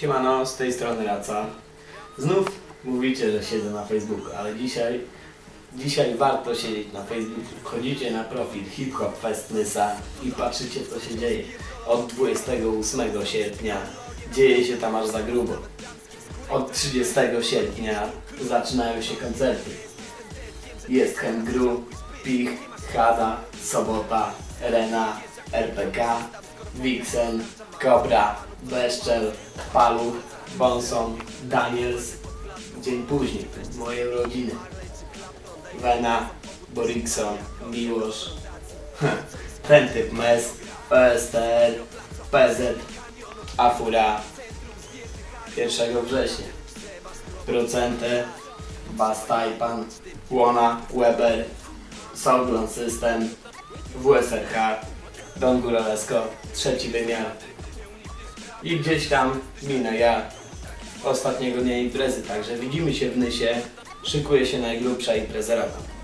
Siemano, z tej strony Raca. Znów mówicie, że siedzę na Facebooku, ale dzisiaj, dzisiaj warto siedzieć na Facebooku. Wchodzicie na profil Hip Hop Fest Nysa i patrzycie co się dzieje. Od 28 sierpnia dzieje się tam aż za grubo. Od 30 sierpnia zaczynają się koncerty. Jest Hengru, Pich, Hada, Sobota, Rena, RPK, Vixen, Cobra, Beszczel, Paluch, Bonson, Daniels. Dzień później, moje urodziny. Wena, Borikson, Miłosz, ten typ MES, OSTR, PZ, Afura. 1 września. Procenty, Bas Taipan, Łona, Weber, Soundland System, WSRH, Don Góralesko, trzeci wymiar. I gdzieś tam minę ja ostatniego dnia imprezy, także widzimy się w Nysie, szykuje się najgrubsza impreza roku.